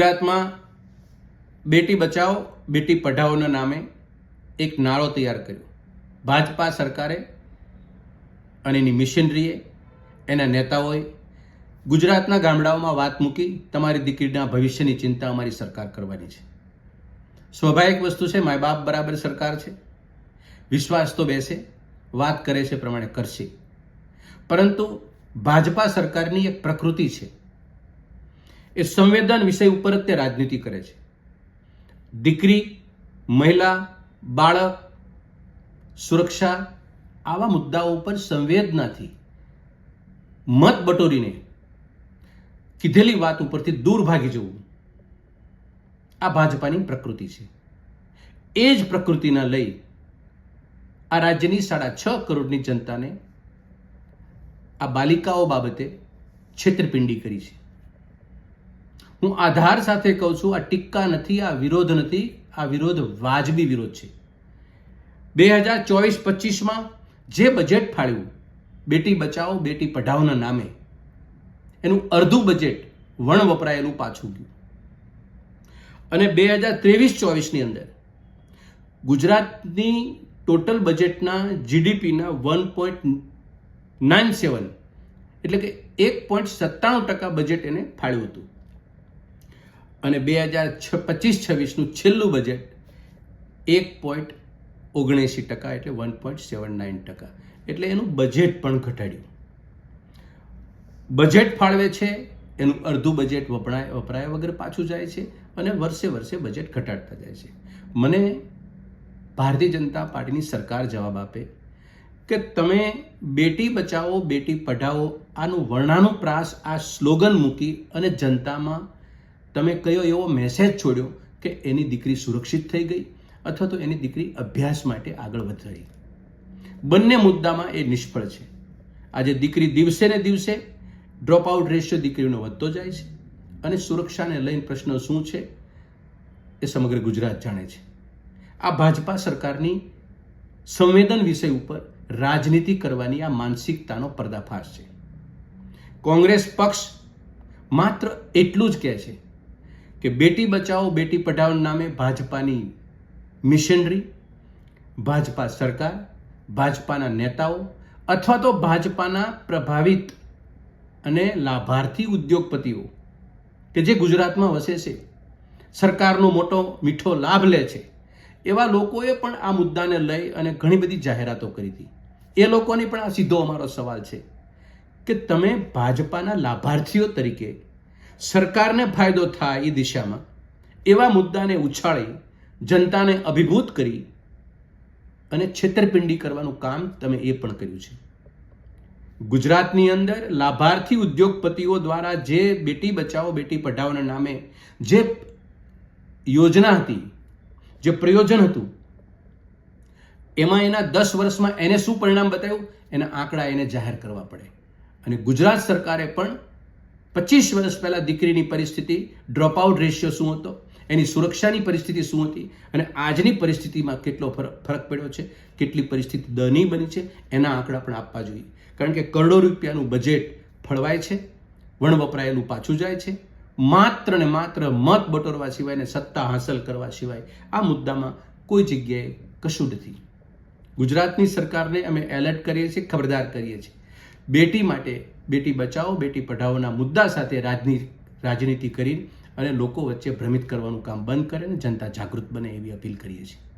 ગુજરાતમાં બેટી બચાવો બેટી પઢાઓના નામે એક નાળો તૈયાર કર્યો. ભાજપા સરકારે અને એની મિશનરીએ, એના નેતાઓએ ગુજરાતના ગામડાઓમાં વાત મૂકી તમારી દીકરીના ભવિષ્યની ચિંતા અમારી સરકાર કરવાની છે. સ્વાભાવિક વસ્તુ છે, માય બાપ બરાબર સરકાર છે. વિશ્વાસ તો બેસે, વાત કરે છે પ્રમાણે કરશે. પરંતુ ભાજપા સરકારની એક પ્રકૃતિ છે. એ સંવેદન વિષય ઉપર જ તે રાજનીતિ કરે છે. દીકરી, મહિલા, બાળક, સુરક્ષા આવા મુદ્દાઓ ઉપર સંવેદનાથી મત બટોરીને કીધેલી વાત ઉપરથી દૂર ભાગી જવું આ ભાજપાની પ્રકૃતિ છે. એ જ પ્રકૃતિના લઈ આ રાજ્યની સાડા છ કરોડની જનતાને આ બાલિકાઓ બાબતે છેતરપિંડી કરી છે. હું આધાર સાથે કહું છું, આ ટીક્કા નથી, આ વિરોધ નથી, આ વિરોધ વાજબી વિરોધ છે. બે હજાર ચોવીસ પચીસમાં જે બજેટ ફાળ્યું, બેટી બચાવો બેટી પઢાઓના નામે, એનું અડધું બજેટ વણ વપરાયેલું પાછું ગયું. અને બે હજાર ત્રેવીસ ચોવીસની અંદર ગુજરાતની ટોટલ બજેટના જીડીપીના વન પોઈન્ટ નાઇન સેવન એટલે કે એક પોઈન્ટ સત્તાણું ટકા બજેટ એને ફાળ્યું હતું. અને બે હજાર પચીસ છવ્વીસનું છેલ્લું બજેટ એક પોઈન્ટ ઓગણએંસી ટકા એટલે વન પોઈન્ટ સેવન નાઇન ટકા. એટલે એનું બજેટ પણ ઘટાડ્યું. બજેટ ફાળવે છે, એનું અડધું બજેટ વપરાય, વપરાયા વગર પાછું જાય છે અને વર્ષે વર્ષે બજેટ ઘટાડતા જાય છે. મને ભારતીય જનતા પાર્ટીની સરકાર જવાબ આપે કે તમે બેટી બચાવો, બેટી પઢાઓ આનું વર્ણાનુપ્રાસ, આ સ્લોગન મૂકી અને જનતામાં તમે કયો એવો મેસેજ છોડ્યો કે એની દીકરી સુરક્ષિત થઈ ગઈ અથવા તો એની દીકરી અભ્યાસ માટે આગળ વધી બંને મુદ્દામાં એ નિષ્ફળ છે. આજે દીકરી દિવસે ને દિવસે ડ્રોપ આઉટ રેશિયો દીકરીનો વધતો જાય છે અને સુરક્ષાને લઈને પ્રશ્ન શું છે એ સમગ્ર ગુજરાત જાણે છે. આ ભાજપા સરકારની સંવેદન વિષય ઉપર રાજનીતિ કરવાની આ માનસિકતાનો પર્દાફાશ છે. કોંગ્રેસ પક્ષ માત્ર એટલું જ કહે છે કે બેટી બચાવો, બેટી પઢાઓ નામે ભાજપાની મિશનરી, ભાજપા સરકાર, ભાજપાના નેતાઓ અથવા તો ભાજપાના પ્રભાવિત અને લાભાર્થી ઉદ્યોગપતિઓ કે જે ગુજરાતમાં વસે છે. સરકારનો મોટો, મીઠો લાભ લે છે. એવા લોકોએ પણ આ મુદ્દાને લઈ અને ઘણી બધી જાહેરાતો કરી હતી. એ લોકોની પણ આ સીધો અમારો સવાલ છે કે તમે ભાજપાના લાભાર્થીઓ તરીકે સરકારને ફાયદો થાય એ દિશામાં, એવા મુદ્દાને ઉછાળી, જનતાને અભિભૂત કરી અને છેતરપિંડી કરવાનું કામ તમે એ પણ કર્યું છે. ગુજરાતની અંદર લાભાર્થી ઉદ્યોગપતિઓ દ્વારા જે બેટી બચાવો, બેટી પઢાઓના નામે જે યોજના હતી, જે પ્રયોજન હતું, એમાં એના દસ વર્ષમાં એને શું પરિણામ બતાવ્યું એના આંકડા એને જાહેર કરવા પડે. અને ગુજરાત સરકારે પણ પચીસ વર્ષ પહેલાં દીકરીની પરિસ્થિતિ ડ્રોપ આઉટ રેશિયો શું હતો, એની સુરક્ષાની પરિસ્થિતિ શું હતી અને આજની પરિસ્થિતિમાં કેટલો ફરક ફરક પડ્યો છે, કેટલી પરિસ્થિતિ દની બની છે, એના આંકડા પણ આપવા જોઈએ. કારણ કે કરોડો રૂપિયાનું બજેટ ફળવાય છે, વણ વપરાયેલું પાછું જાય છે, માત્ર ને માત્ર મત બટોરવા સિવાય ને સત્તા હાંસલ કરવા સિવાય આ મુદ્દામાં કોઈ જગ્યાએ કશું નથી. ગુજરાતની સરકારને અમે એલર્ટ કરીએ છીએ, ખબરદાર કરીએ છીએ. બેટી માટે બેટી બચાવો, બેટી પઢાઓના મુદ્દા સાથે રાજની, રાજનીતિ કરી અને લોકો વચ્ચે ભ્રમિત કરવાનું કામ બંધ કરે અને જનતા જાગૃત બને એવી અપીલ કરીએ છીએ.